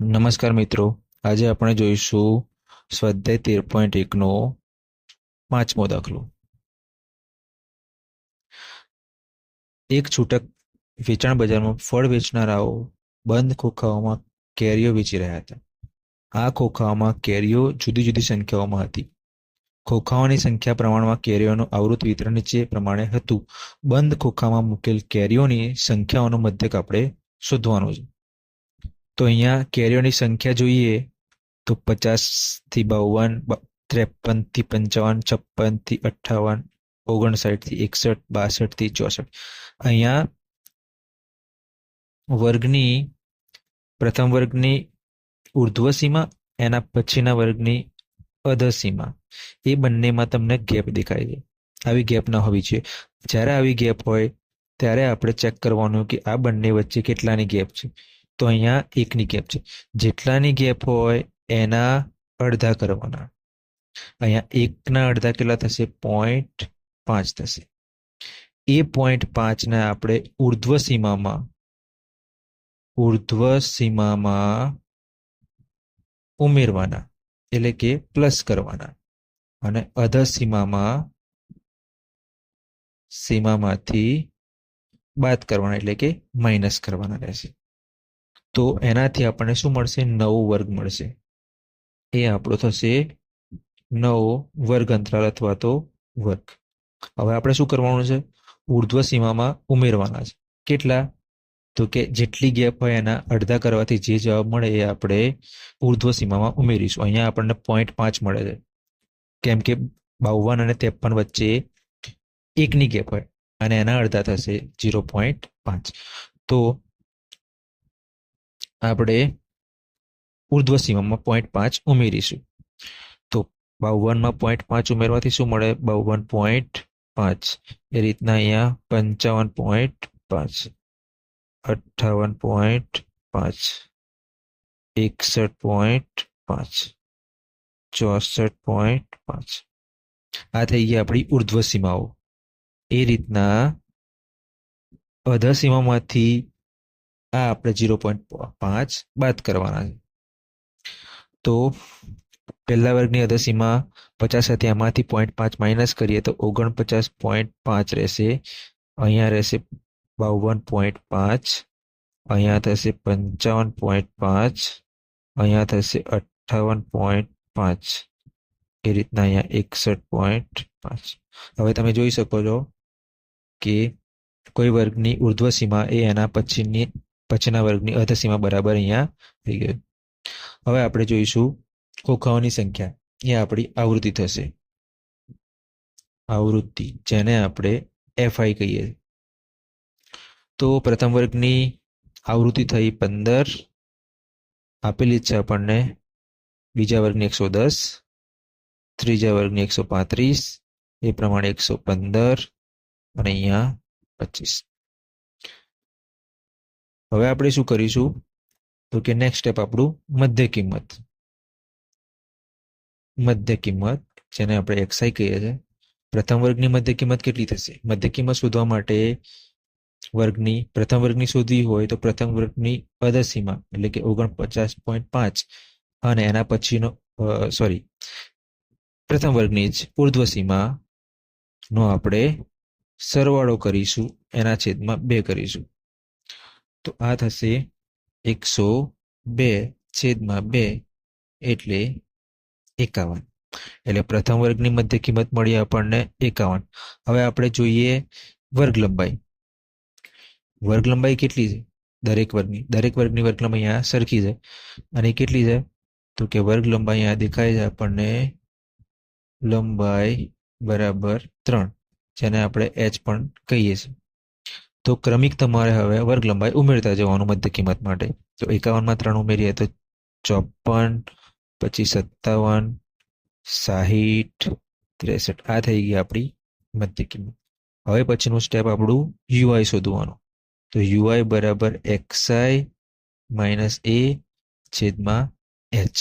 નમસ્કાર મિત્રો. આજે આપણે જોઈશું સ્વાધ્યાય તેર પોઈન્ટ એકનો પાંચમો દાખલો. એક છૂટક વેચાણ બજારમાં ફળ વેચનારાઓ બંધ ખોખાઓમાં કેરીઓ વેચી રહ્યા હતા. આ ખોખાઓમાં કેરીઓ જુદી જુદી સંખ્યાઓમાં હતી. ખોખાઓની સંખ્યા પ્રમાણમાં કેરીઓનું આવૃત વિતરણ નીચે પ્રમાણે હતું. બંધ ખોખામાં મૂકેલ કેરીઓની સંખ્યાઓનો મધ્યક આપણે શોધવાનો છે. તો અહીંયા કેરીઓની સંખ્યા જોઈએ તો પચાસથી બાવન ત્રેપનથી પંચાવન, છપ્પનથી અઠ્ઠાવન, ઓગણસાઠથી એકસઠ બાસઠથી ચોસઠ. અહીંયા વર્ગની, પ્રથમ વર્ગની ઉર્ધ્વ સીમા એના પછીના વર્ગની અધ સીમા એ બંનેમાં તમને ગેપ દેખાય છે. આવી ગેપ ન હોવી જોઈએ. જ્યારે આવી ગેપ હોય, ત્યારે આપણે ચેક કરવાનું કે આ બંને વચ્ચે કેટલાની ગેપ છે. તો અહીંયા એકની ગેપ છે. જેટલાની ગેપ હોય એના અડધા કરવાના. અહીંયા એકના અડધા કેટલા થશે? પોઈન્ટ પાંચ થશે. એ પોઈન્ટ પાંચને આપણે ઉર્ધ્વ સીમામાં ઉર્ધ્વ સીમામાં ઉમેરવાના. એટલે કે પ્લસ કરવાના. અને અધર સીમામાં સીમામાંથી બાદ કરવાના. એટલે કે માઇનસ કરવાના રહેશે. તો એનાથી આપણને શું મળશે? નવો વર્ગ મળશે. એ આપણો થશે નવો વર્ગ અંતરાલ અથવા તો વર્ગ. હવે આપણે શું કરવાનું છે? ઉર્ધ્વ સીમામાં ઉમેરવાના છે. કેટલા? તો કે જેટલી ગેપ હોય એના અડધા કરવાથી જે જવાબ મળે એ આપણે ઉર્ધ્વ સીમામાં ઉમેરીશું. અહીંયા આપણને પોઈન્ટ પાંચ મળે છે. કેમ કે બાવન અને ત્રેપન વચ્ચે એકની ગેપ હોય અને એના અડધા થશે ઝીરો પોઈન્ટ પાંચ. તો આપણે ઉર્ધ્વ સીમામાં પોઈન્ટ પાંચ ઉમેરીશું. તો બાવનમાં પોઈન્ટ પાંચ ઉમેરવાથી શું મળે? બાવન પોઈન્ટ પાંચ. એ રીતના અહીંયા પંચાવન પોઈન્ટ પાંચ. અઠ્ઠાવન પોઈન્ટ પાંચ. એકસઠ પોઈન્ટ પાંચ. ચોસઠ પોઈન્ટ પાંચ. આ થઈ ગઈ આપણી ઉર્ધ્વ સીમાઓ એ રીતના અધર સીમામાંથી આ આપણે ઝીરો પોઈન્ટ પાંચ બાદ કરવાના છે. તો પહેલા વર્ગની અધસીમાં પચાસ હતી એમાંથી પોઈન્ટ પાંચ માઇનસ કરીએ તો ઓગણપચાસ પોઈન્ટ પાંચ રહેશે. અહીંયા રહેશે બાવન પોઈન્ટ પાંચ, અહીંયા થશે પંચાવન પોઈન્ટ પાંચ, અહીંયા થશે અઠ્ઠાવન પોઈન્ટ પાંચ. એ રીતના અહીંયા એકસઠ પોઈન્ટ પાંચ. હવે તમે જોઈ શકો છો કે કોઈ વર્ગની ઉર્ધ્વ સીમા એ એના પછીની પછીના વર્ગની અર્ધસીમા બરાબર અહીંયા થઈ ગયું હવે આપણે જોઈશું ખોખાઓની સંખ્યા. એ આપણી આવૃત્તિ થશે. આવૃત્તિ, જેને આપણે એફઆઈ કહીએ. તો પ્રથમ વર્ગની આવૃત્તિ થઈ પંદર, આપેલી છે આપણને બીજા વર્ગની એકસો દસ, ત્રીજા વર્ગની એકસો પાંત્રીસ, એ પ્રમાણે એકસો પંદર, અને અહીંયા પચીસ. હવે આપણે શું કરીશું? તો કે નેક્સ્ટ સ્ટેપ આપણું મધ્ય કિંમત. મધ્ય કિંમત, જેને આપણે એક્સઆઈ કહીએ છીએ. પ્રથમ વર્ગની મધ્ય કિંમત કેટલી થશે? મધ્ય કિંમત શોધવા માટે વર્ગની પ્રથમ વર્ગની શોધવી હોય તો પ્રથમ વર્ગની અધસીમા એટલે કે ઓગણપચાસ પોઈન્ટ પાંચ. અને એના પછીનો સોરી પ્રથમ વર્ગની જ ઉર્ધ્વ સીમાનો આપણે સરવાળો કરીશું. એના છેદમાં બે કરીશું. તો આ થશે એકસો બે છેદમાં બે એટલે એકાવન. એટલે પ્રથમ વર્ગની મધ્ય કિંમત મળી આપણને એકાવન. હવે આપણે જોઈએ વર્ગ લંબાઈ વર્ગ લંબાઈ કેટલી છે? દરેક વર્ગની. દરેક વર્ગની વર્ગ લંબાઈ અહીંયા સરખી છે. અને કેટલી છે? તો કે વર્ગ લંબાઈ અહીંયા દેખાય છે આપણને લંબાઈ બરાબર ત્રણ, જેને આપણે એચ પણ કહીએ છીએ. તો ક્રમિક તમારે હવે વર્ગ લંબાઈ ઉમેરતા જવાનું મધ્ય કિંમત માટે. તો એકાવનમાં ત્રણ ઉમેરીએ તો ચોપન, પછી સત્તાવન, સાહીઠ, ત્રેસઠ. આ થઈ ગઈ આપણી મધ્ય કિંમત. હવે પછીનું સ્ટેપ આપણું યુઆઈ શોધવાનું. તો યુઆઈ બરાબર એક્સઆઈ માઇનસ એ છેદમાં એચ.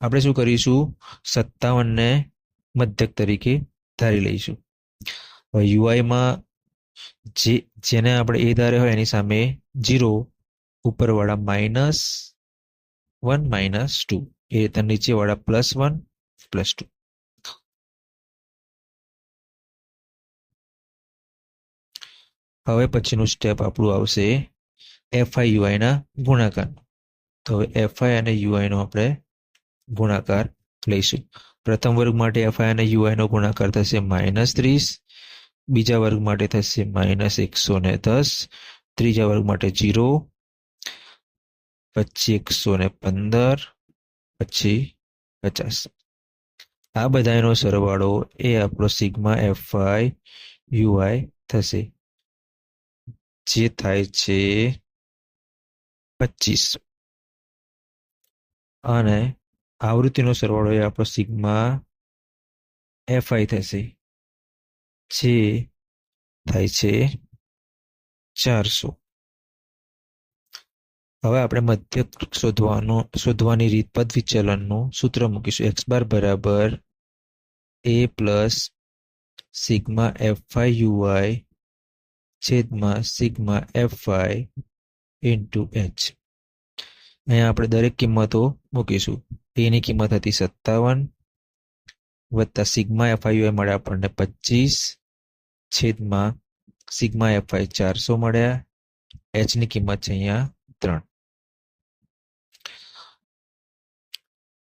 આપણે શું કરીશું? સત્તાવનને મધ્યક તરીકે ધારી લઈશું. હવે યુઆઈમાં જે, જેને આપણે એ ધારે હોય એની સામે જીરો ઉપરવાળા માઇનસ વન માઇનસ ટુ એ રીતના નીચેવાળા પ્લસ વન પ્લસ ટુ હવે પછીનું સ્ટેપ આપણું આવશે એફઆઈ યુઆઈના ગુણાકાર. તો હવે એફઆઈ અને યુઆઈનો આપણે ગુણાકાર લઈશું. પ્રથમ વર્ગ માટે એફઆઈ અને યુઆઈનો ગુણાકાર થશે માઇનસ ત્રીસ. બીજા વર્ગ માટે થશે માઇનસ એકસો ને દસ, ત્રીજા વર્ગ માટે જીરો, પછી એકસો ને પંદર, પછી પચાસ. આ બધાનો સરવાળો એ આપણો સિગ્મા એફઆઈ યુઆઈ થશે, જે થાય છે પચીસ. અને આવૃત્તિનો સરવાળો એ આપણો સિગ્મા એફઆઈ થશે. જે થાય છે ચારસો. હવે આપણે મધ્યક શોધવાનો, શોધવાની રીત પદ વિચલનનું સૂત્ર મૂકીશું. એક્સ બાર બરાબર A plus sigma F I U I છેદમાં sigma F I into H અહીંયા આપણે દરેક કિંમતો મૂકીશું. એની કિંમત હતી સત્તાવન વત્તા સિગ્મા એફઆઈયુ મળ્યા આપણને પચીસ. છેદમાં સિગ્મા એફઆઈ ચારસો મળ્યા. એચની કિંમત છે અહીંયા ત્રણ.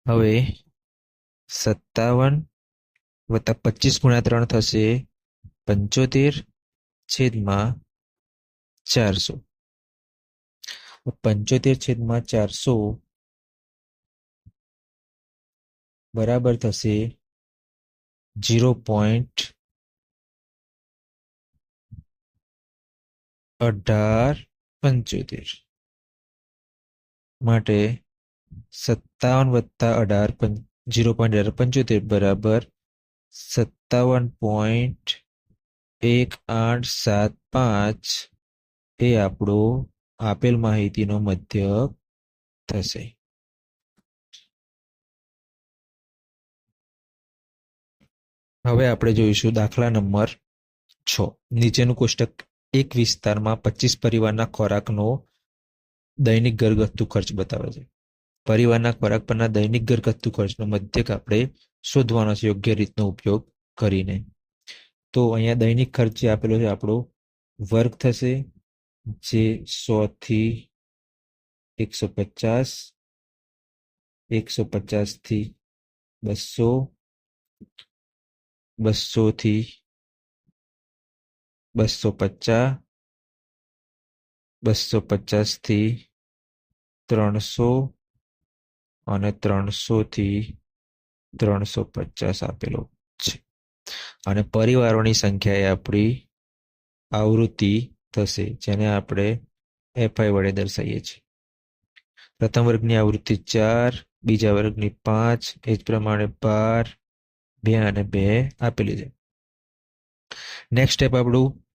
હવે સત્તાવન વત્તા પચીસ ગુણ્યા ત્રણ થશે પંચોતેર છેદમાં ચારસો. પંચોતેર છેદમાં ચારસો બરાબર થશે જીરો પોઈન્ટ અઢાર પંચોતેર. માટે સત્તાવન વત્તા અઢાર જીરો પોઈન્ટ અઢાર પંચોતેર બરાબર સત્તાવન પોઈન્ટ એક આઠ સાત પાંચ એ આપણો આપેલ માહિતીનો મધ્યક થશે. હવે આપણે જોઈશું દાખલા નંબર છ. નીચેનું કોષ્ટક એક વિસ્તારમાં પચીસ પરિવારના ખોરાકનો દૈનિક ઘરગથ્થુ ખર્ચ બતાવે છે. પરિવારના ખોરાક પરના દૈનિક ઘરગથ્થુ ખર્ચનો મધ્યક આપણે શોધવાનો છે યોગ્ય રીતનો ઉપયોગ કરીને. તો અહીંયા દૈનિક ખર્ચ આપેલો છે આપણો વર્ગ થશે જે સો થી એકસો પચાસ એકસો પચાસથી બસો બસો થી બસો પચાસ બસો પચાસથી ત્રણસો અને ત્રણસોથી ત્રણસો પચાસ આપેલો છે. અને પરિવારોની સંખ્યા એ આપણી આવૃત્તિ થશે, જેને આપણે એફઆઈ વડે દર્શાવીએ છીએ. પ્રથમ વર્ગની આવૃત્તિ ચાર, બીજા વર્ગની પાંચ, એ જ પ્રમાણે બાર, બે અને બે આપેલી છે. નેક્સ્ટ સ્ટેપ આપણું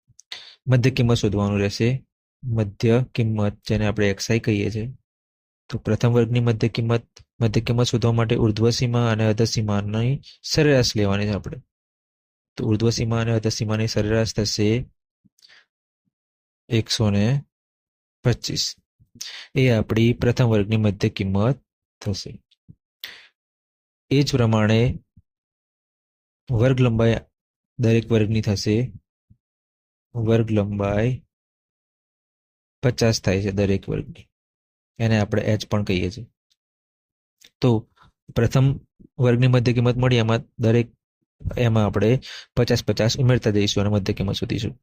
મધ્ય કિંમત શોધવાનું રહેશે. મધ્ય કિંમત જેને આપણે એક્સઆઈ કહીએ છીએ. તો પ્રથમ વર્ગની મધ્ય કિંમત મધ્ય કિંમત શોધવા માટે ઉર્ધ્વ સીમા અને અધ સીમાની સરેરાશ લેવાની છે આપણે. તો ઉર્ધ્વ સીમા અને અધસીમાની સરેરાશ થશે એકસો ને પચીસ. એ આપણી પ્રથમ વર્ગની મધ્ય કિંમત થશે. એ જ પ્રમાણે વર્ગ લંબાઈ દરેક વર્ગની થશે વર્ગ લંબાઈ પચાસ થાય છે દરેક વર્ગની. એને આપણે એચ પણ કહીએ છીએ. તો પ્રથમ વર્ગની મધ્ય કિંમત મળી, એમાં દરેક, એમાં આપણે પચાસ પચાસ ઉમેરતા જઈશું અને મધ્ય કિંમત શોધીશું.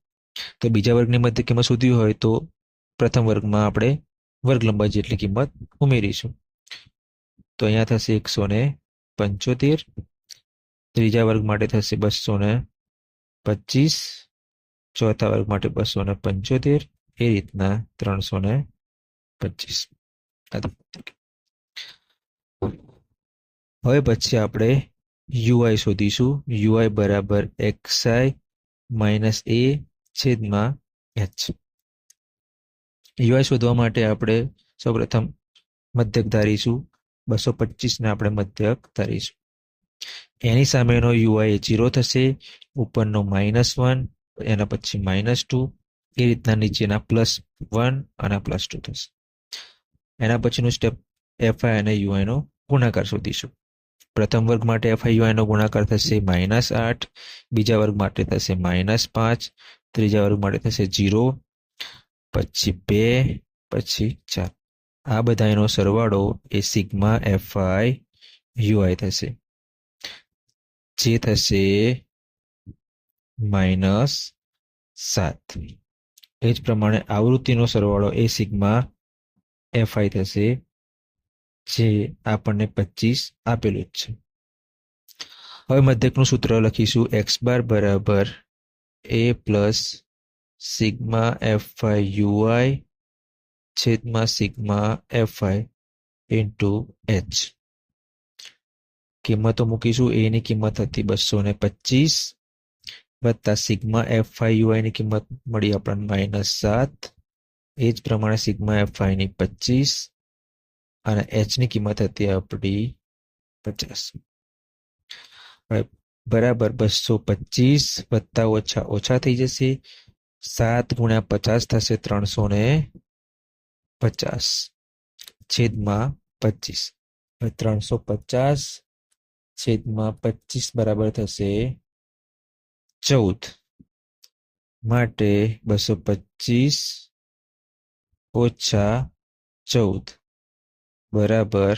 તો બીજા વર્ગની મધ્ય કિંમત શોધવી હોય તો પ્રથમ વર્ગમાં આપણે વર્ગ લંબાઈ જેટલી કિંમત ઉમેરીશું. તો અહીંયા થશે એકસો ને પંચોતેર. ત્રીજા વર્ગ માટે થશે બસો ને પચીસ. ચોથા વર્ગ માટે બસો ને પંચોતેર, એ રીતના ત્રણસો ને પચીસ. હવે પછી આપણે યુઆઈ શોધીશું. યુઆઈ બરાબર એક્સઆઈ માઇનસ એ છેદમાં એચ યુઆઈ શોધવા માટે આપણે સૌપ્રથમ મધ્યક ધારીશું. બસો પચીસને આપણે મધ્યક ધારીશું. એની સામેનો યુઆઈ જીરો થશે. ઉપરનો માઇનસ વન એના પછી માઇનસ ટુ એ રીતના નીચેના પ્લસ વન અને પ્લસ ટુ થશે. એના પછીનું સ્ટેપ એફઆઈ અને યુઆઈનો ગુણાકાર શોધીશું. પ્રથમ વર્ગ માટે એફઆઈ યુઆઈનો ગુણાકાર થશે માઇનસ આઠ, બીજા વર્ગ માટે થશે માઇનસ પાંચ, ત્રીજા વર્ગ માટે થશે જીરો પછી બે, પછી ચાર. આ બધા એનો સરવાળો એ સિગ્મા એફઆઈ યુઆઈ થશે. જે થશે માઇનસ સાત. એ જ પ્રમાણે આવૃત્તિનો સરવાળો એ સિગ્મા એફઆઈ થશે, જે આપણને પચીસ આપેલું જ છે. હવે મધ્યકનું સૂત્ર લખીશું, એક્સ બાર બરાબર A plus sigma F I U I છેદમાં sigma F I into H. કિંમતો મૂકીશું, એની કિંમત હતી બસો ને પચીસ વત્તા સિગ્મા એફઆઈ યુઆઈ ની કિંમત મળી આપણને માઇનસ સાત. એ જ પ્રમાણે સિગ્મા એફઆઈ ની પચીસ અને એચની કિંમત હતી આપણી પચાસ. બરાબર બસો પચીસ વત્તા ઓછા ઓછા થઈ જશે. સાત ગુણ્યા પચાસ થશે ત્રણસો ને પચાસ. છેદમાં પચીસ. ત્રણસો પચાસ છેદમાં પચીસ બરાબર થશે ચૌદ માટે બસો પચીસ ઓછા ચૌદ. બરાબર.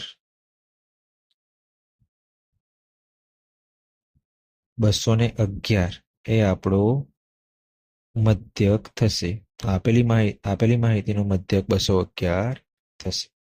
બસો ને અગિયાર. એ આપણો મધ્યક થશે. આપેલી માહિતી આપેલી માહિતીનો મધ્યક બસો અગિયાર થશે.